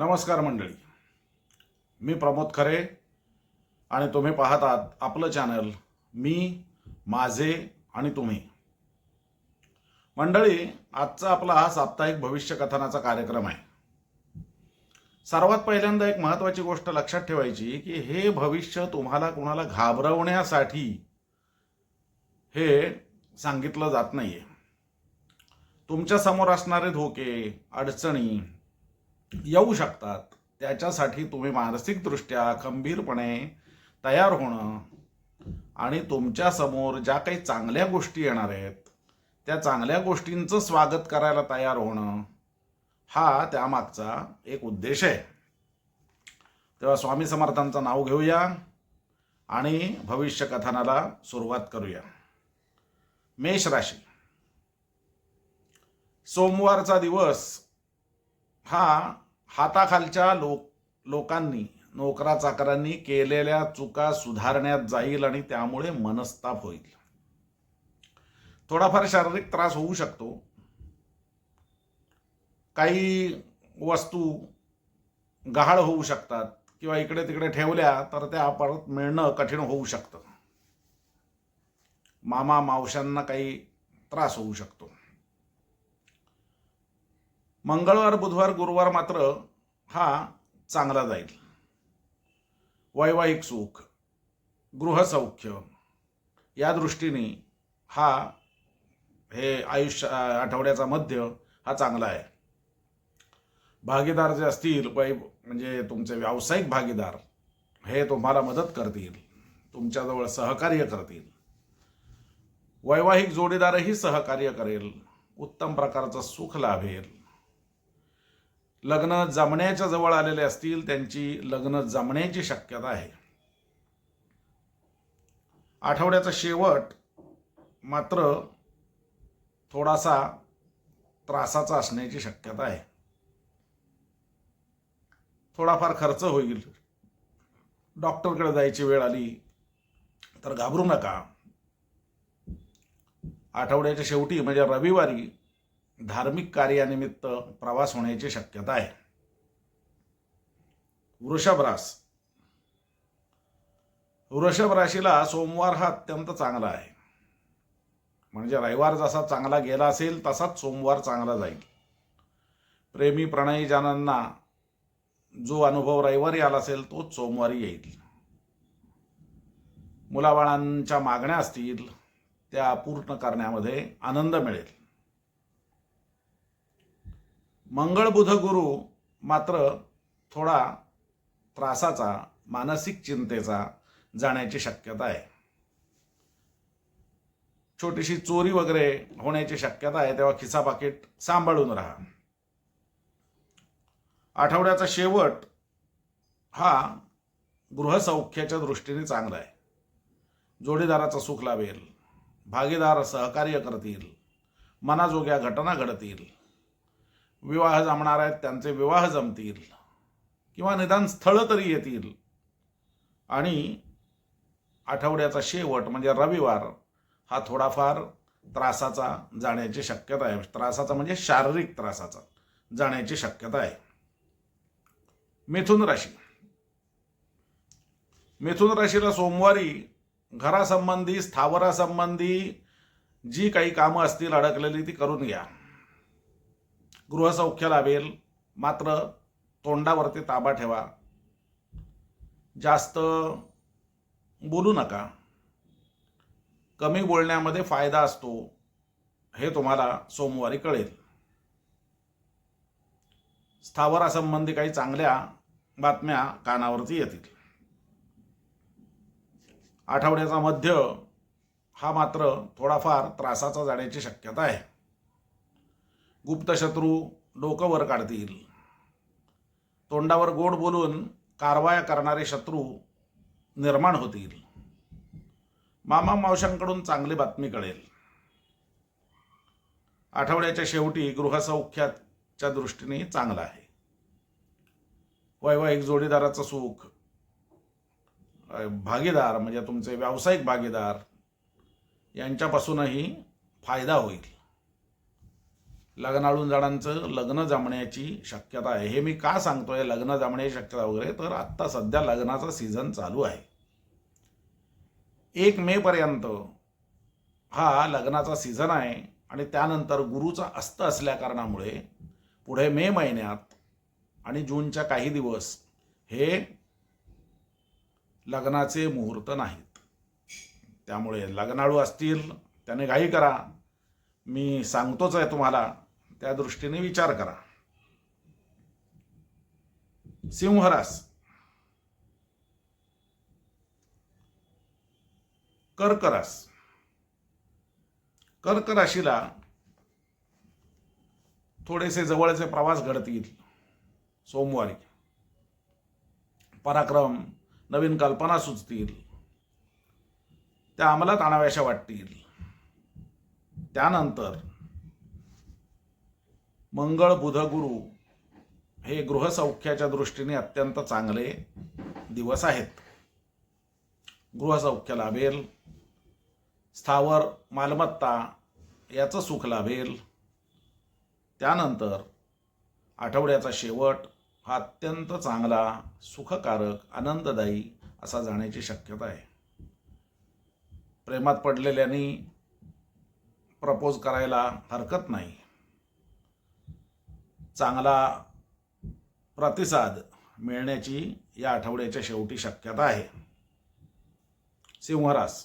नमस्कार मंडळी. मी प्रमोद खरे आणि तुम्ही पाहत आहात आपलं चॅनल मी माझे आणि तुम्ही. मंडळी आजचा आपला हा साप्ताहिक भविष्य कथनाचा कार्यक्रम आहे. सर्वात पहिल्यांदा एक महत्त्वाची गोष्ट लक्षात ठेवायची की हे भविष्य तुम्हाला कोणाला घाबरवण्यासाठी हे सांगितलं जात नाहीये. तुमच्यासमोर असणारे धोके अडचणी येऊ शकतात. त्याच्यासाठी तुम्ही मानसिकदृष्ट्या खंबीरपणे तयार होणं आणि तुमच्यासमोर ज्या काही चांगल्या गोष्टी येणार आहेत त्या चांगल्या गोष्टींचं स्वागत करायला तयार होणं हा त्यामागचा एक उद्देश आहे. तेव्हा स्वामी समर्थांचं नाव घेऊया आणि भविष्य कथनाला सुरुवात करूया. मेष राशी. सोमवारचा दिवस हा हाताखालच्या लोक लोकांनी नोकरा चाकरांनी केलेल्या चुका सुधारण्यात जाईल आणि त्यामुळे मनस्ताप होईल. थोडाफार शारीरिक त्रास होऊ शकतो. काही वस्तू गहाळ होऊ शकतात किंवा इकडे तिकडे ठेवल्या तर त्या परत मिळणं कठीण होऊ शकतं. मामा मावशांना काही त्रास होऊ शकतो. मंगळवार बुधवार गुरुवार मात्र हा चांगला जाईल. वैवाहिक सुख गृहसौख्य या दृष्टीने हा हे आयुष्य आठवड्याचा मध्य हा चांगला आहे. भागीदार जे असतील पै म्हणजे तुमचे व्यावसायिक भागीदार हे तुम्हाला मदत करतील तुमच्याजवळ सहकार्य करतील. वैवाहिक जोडीदारही सहकार्य करेल उत्तम प्रकारचं सुख लाभेल. लग्न जमण्याच्या जवळ आलेले असतील त्यांची लग्न जमण्याची शक्यता आहे. आठवड्याचा शेवट मात्र थोडासा त्रासाचा असण्याची शक्यता आहे. थोडाफार खर्च होईल. डॉक्टरकडे जायची वेळ आली तर घाबरू नका. आठवड्याच्या शेवटी म्हणजे रविवारी धार्मिक कार्यानिमित्त प्रवास होण्याची शक्यता आहे. वृषभ रास. वृषभ राशीला सोमवार हा अत्यंत चांगला आहे. म्हणजे रविवार जसा चांगला गेला असेल तसाच सोमवार चांगला जाईल. प्रेमी प्रणयीजनांना जो अनुभव रविवारी आला असेल तोच सोमवारी येईल. मुलाबाळांच्या मागण्या असतील त्या पूर्ण करण्यामध्ये आनंद मिळेल. मंगळ बुध गुरु मात्र थोडा त्रासाचा मानसिक चिंतेचा जाण्याची शक्यता आहे. छोटीशी चोरी वगैरे होण्याची शक्यता आहे तेव्हा खिसा पाकिट सांभाळून राहा. आठवड्याचा शेवट हा गृहसौख्याच्या दृष्टीने चांगला आहे. जोडीदाराचा सुख लाभेल भागीदार सहकार्य करतील मनाजोग्या घटना घडतील. विवाह जमणार आहेत त्यांचे विवाह जमतील. किंवा निदान स्थळं तरी येतील. आणि आठवड्याचा शेवट म्हणजे रविवार हा थोडाफार त्रासाचा जाण्याची शक्यता आहे. त्रासाचा म्हणजे शारीरिक त्रासाचा जाण्याची शक्यता आहे. मिथुन राशी. मिथुन राशीला सोमवारी घरासंबंधी स्थावरासंबंधी जी काही कामं असतील अडकलेली ती करून घ्या. गृहसौख्य लाभेल मात्र तोंडावरती ताबा ठेवा. जास्त बोलू नका. कमी बोलण्यामध्ये फायदा असतो हे तुम्हाला सोमवारी कळेल. स्थावरासंबंधी काही चांगल्या बातम्या कानावरती येतील. आठवड्याचा मध्य हा मात्र थोडाफार त्रासाचा जाण्याची शक्यता आहे. गुप्तशत्रू डोकंवर डोकं वर काढतील. तोंडावर गोड बोलून कारवाया करणारे शत्रू निर्माण होतील. मामा मावशांकडून चांगली बातमी कळेल. आठवड्याच्या शेवटी गृहसौख्याच्या दृष्टीने चांगला आहे. वैवाहिक जोडीदाराचं सुख. भागीदार म्हणजे तुमचे व्यावसायिक भागीदार यांच्यापासूनही फायदा होईल. लग्नाळून जणांचं लग्न जमण्याची शक्यता आहे. हे मी का सांगतोय? लग्न जमण्याची शक्यता वगैरे. तर आत्ता सध्या लग्नाचा सीझन चालू आहे. एक मे पर्यंत हा लग्नाचा सीझन आहे आणि त्यानंतर गुरुचा अस्त असल्या कारणामुळे पुढे मे महिन्यात आणि जूनच्या काही दिवस हे लग्नाचे मुहूर्त नाहीत. त्यामुळे लग्नाळू असतील त्याने घाई करा. मी सांगतोच आहे तुम्हाला. त्या दृष्टीने विचार करा. सिंहरास कर्करास कर्क राशीला थोडेसे जवळचे प्रवास घडतील सोमवारी. पराक्रम नवीन कल्पना सुचतील. त्या अंमलात आणाव्याशा वाटतील. त्यानंतर मंगळ बुध गुरु हे गृहसौख्याच्या दृष्टीने अत्यंत चांगले दिवस आहेत. गृहसौख्य लाभेल स्थावर मालमत्ता याचं सुख लाभेल. त्यानंतर आठवड्याचा शेवट हा अत्यंत चांगला सुखकारक आनंददायी असा जाण्याची शक्यता आहे. प्रेमात पडलेल्यांनी प्रपोज करायला हरकत नाही. चांगला प्रतिसाद मिळण्याची या आठवड्याच्या शेवटी शक्यता आहे. सिंहरास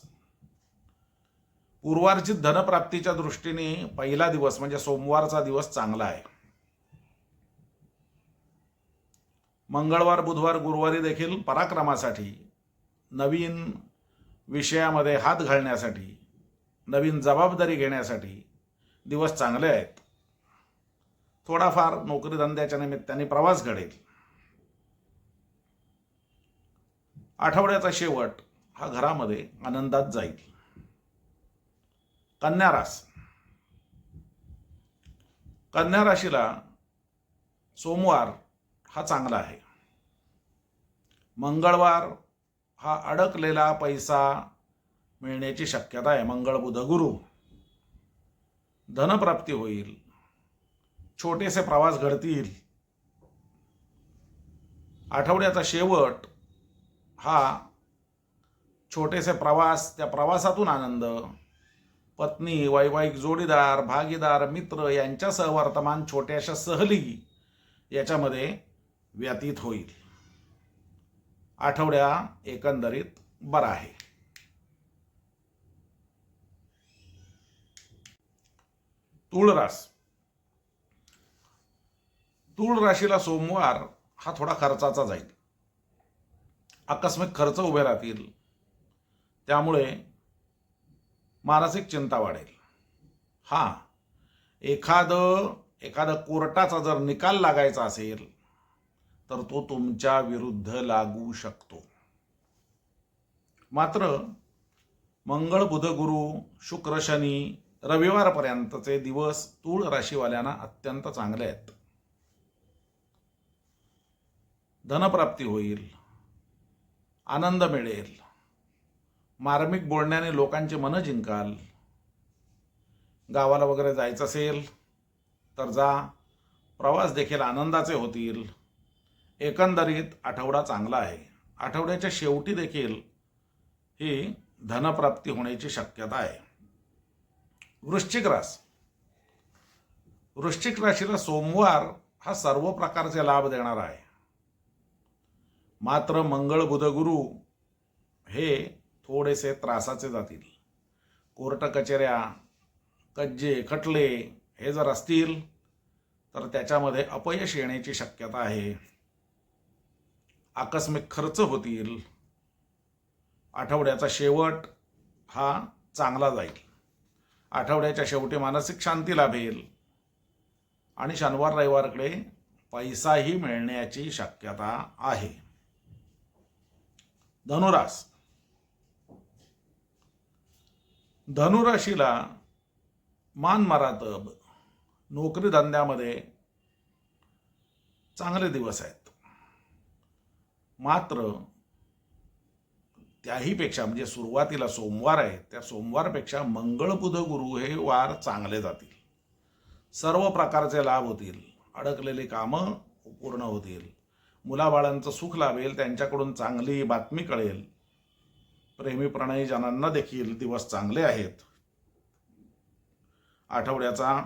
पूर्वार्जित धनप्राप्तीच्या दृष्टीने पहिला दिवस म्हणजे सोमवारचा दिवस चांगला आहे. मंगळवार बुधवार गुरुवारी देखील पराक्रमासाठी नवीन विषयामध्ये हात घालण्यासाठी नवीन जबाबदारी घेण्यासाठी दिवस चांगले आहेत. थोडाफार नोकरी धंद्याच्या निमित्ताने प्रवास घडेल. आठवड्याचा शेवट हा घरामध्ये आनंदात जाईल. कन्या रास. कन्या राशीला सोमवार हा चांगला आहे. मंगळवार हा अडकलेला पैसा मिळण्याची शक्यता आहे. मंगळ बुध गुरु. धनप्राप्ती होईल. छोटेसे प्रवास घडतील. आठवड्याचा शेवट हा छोटेसे प्रवास त्या प्रवासातून आनंद. पत्नी वैवाहिक जोडीदार भागीदार मित्र यांच्यासह वर्तमान छोट्याशा सहली याच्यामध्ये व्यतीत होईल. आठवड्या एकंदरीत बरा आहे. तुळरास तूळ राशीला सोमवार हा थोडा खर्चाचा जाईल. आकस्मिक खर्च उभे राहतील. त्यामुळे मानसिक चिंता वाढेल. हां एखादं एखादं कोर्टाचा जर निकाल लागायचा असेल तर तो तुमच्या विरुद्ध लागू शकतो. मात्र मंगळ बुध गुरु शुक्र शनी रविवारपर्यंतचे दिवस तूळ राशीवाल्यांना अत्यंत चांगले आहेत. धनप्राप्ती होईल आनंद मिळेल. मार्मिक बोलण्याने लोकांचे मनं जिंकाल. गावाला वगैरे जायचं असेल तर जा. प्रवास देखील आनंदाचे होतील. एकंदरीत आठवडा चांगला आहे. आठवड्याच्या शेवटी देखील ही धनप्राप्ती होण्याची शक्यता आहे. वृश्चिक रास. वृश्चिक राशीला सोमवार हा सर्व प्रकारचे लाभ देणारा आहे. मात्र मंगळ बुध गुरु हे थोडेसे त्रासाचे जातील. कोर्ट कचेऱ्या कज्जे खटले हे जर असतील तर त्याच्यामध्ये अपयश येण्याची शक्यता आहे. आकस्मिक खर्च होतील. आठवड्याचा शेवट हा चांगला जाईल. आठवड्याच्या शेवटी मानसिक शांती लाभेल. आणि शनिवार रविवारकडे पैसाही मिळण्याची शक्यता आहे. धनुरास. धनुराशीला मान मरातब नोकरी धंद्यामध्ये चांगले दिवस आहेत. मात्र त्याहीपेक्षा म्हणजे सुरुवातीला सोमवार आहे त्या सोमवारपेक्षा मंगळबुध गुरु हे वार चांगले जातील. सर्व प्रकारचे लाभ होतील. अडकलेली कामं पूर्ण होतील. मुलाबाळांचं सुख लाभेल त्यांच्याकडून चांगली बातमी कळेल. प्रेमी प्रणयजनांना देखील दिवस चांगले आहेत. आठवड्याचा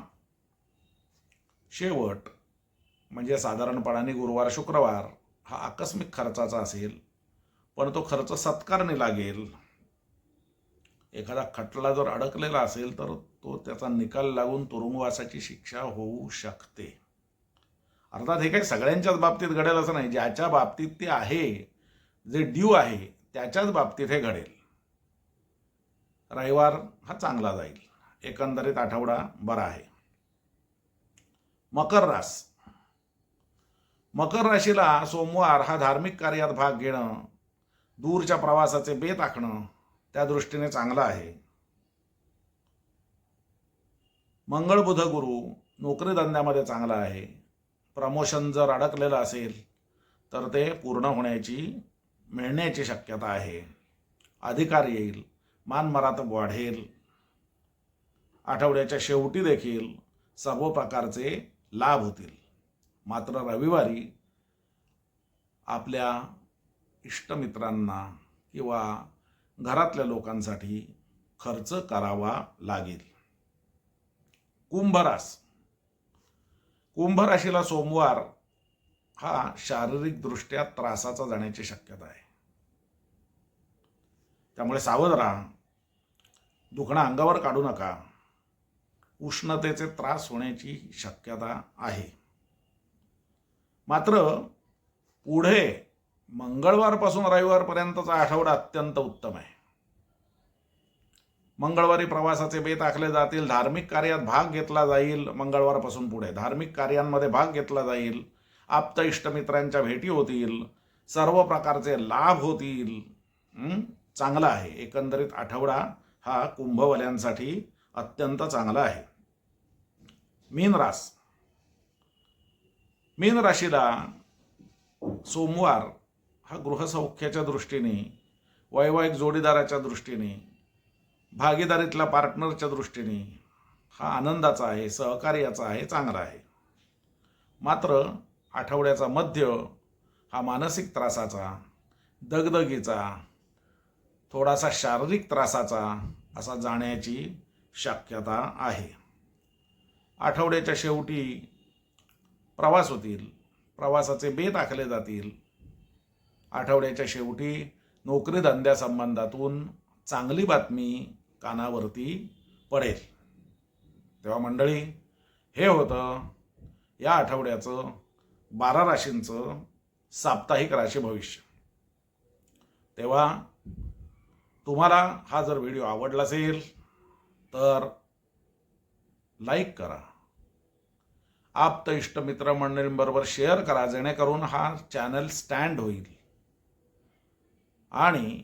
शेवट म्हणजे साधारणपणाने गुरुवार शुक्रवार हा आकस्मिक खर्चाचा असेल पण तो खर्च सत्कारने लागेल. एखादा खटला जर अडकलेला असेल तर तो त्याचा निकाल लागून तुरुंगवासाची शिक्षा होऊ शकते. अर्थात हे काही सगळ्यांच्याच बाबतीत घडेल असं नाही. ज्याच्या बाबतीत ते आहे जे ड्यू आहे त्याच्याच बाबतीत हे घडेल. रविवार हा चांगला जाईल. एकंदरीत आठवडा बरा आहे. मकर रास. मकर राशीला सोमवार हा धार्मिक कार्यात भाग घेणं दूरच्या प्रवासाचे बेत आखणं त्या दृष्टीने चांगलं आहे. मंगळ बुध गुरु नोकरी धंद्यामध्ये चांगला आहे. प्रमोशन जर अडकलेलं असेल तर ते पूर्ण होण्याची मिळण्याची शक्यता आहे. अधिकार येईल मानमरात वाढेल. आठवड्याच्या शेवटी देखील सर्व प्रकारचे लाभ होतील. मात्र रविवारी आपल्या इष्टमित्रांना किंवा घरातल्या लोकांसाठी खर्च करावा लागेल. कुंभरास कुंभ राशीला सोमवार हा शारीरिकदृष्ट्या त्रासाचा जाण्याची शक्यता आहे. त्यामुळे सावध राहा. दुखणं अंगावर काढू नका. उष्णतेचे त्रास होण्याची शक्यता आहे. मात्र पुढे मंगळवारपासून रविवारपर्यंतचा आठवडा अत्यंत उत्तम आहे. मंगळवारी प्रवासाचे बेत आखले जातील. धार्मिक कार्यात भाग घेतला जाईल. मंगळवारपासून पुढे. धार्मिक कार्यांमध्ये भाग घेतला जाईल. आप्त इष्टमित्रांच्या भेटी होतील. सर्व प्रकारचे लाभ होतील. चांगला आहे. एकंदरीत आठवडा हा कुंभवाल्यांसाठी अत्यंत चांगला आहे. मीन रास. मीन राशीला सोमवार हा गृहसौख्याच्या दृष्टीने वैवाहिक जोडीदाराच्या दृष्टीने भागीदारीतल्या पार्टनरच्या दृष्टीने हा आनंदाचा आहे सहकार्याचा आहे चांगला आहे. मात्र आठवड्याचा मध्य हा मानसिक त्रासाचा दगदगीचा थोडासा शारीरिक त्रासाचा असा जाण्याची शक्यता आहे. आठवड्याच्या शेवटी प्रवास होतील प्रवासाचे बेत आखले जातील. आठवड्याच्या शेवटी नोकरी धंद्यासंबंधातून चांगली बातमी कानावरती पडेल. तेव्हा मंडळी हे होतं या आठवड्याचं बारा राशींचं साप्ताहिक राशी भविष्य. तेव्हा तुम्हाला हा जर व्हिडिओ आवडला असेल तर लाईक करा. आप्त इष्ट मित्रमंडळींबरोबर शेअर करा जेणेकरून हा चॅनल स्टँड होईल. आणि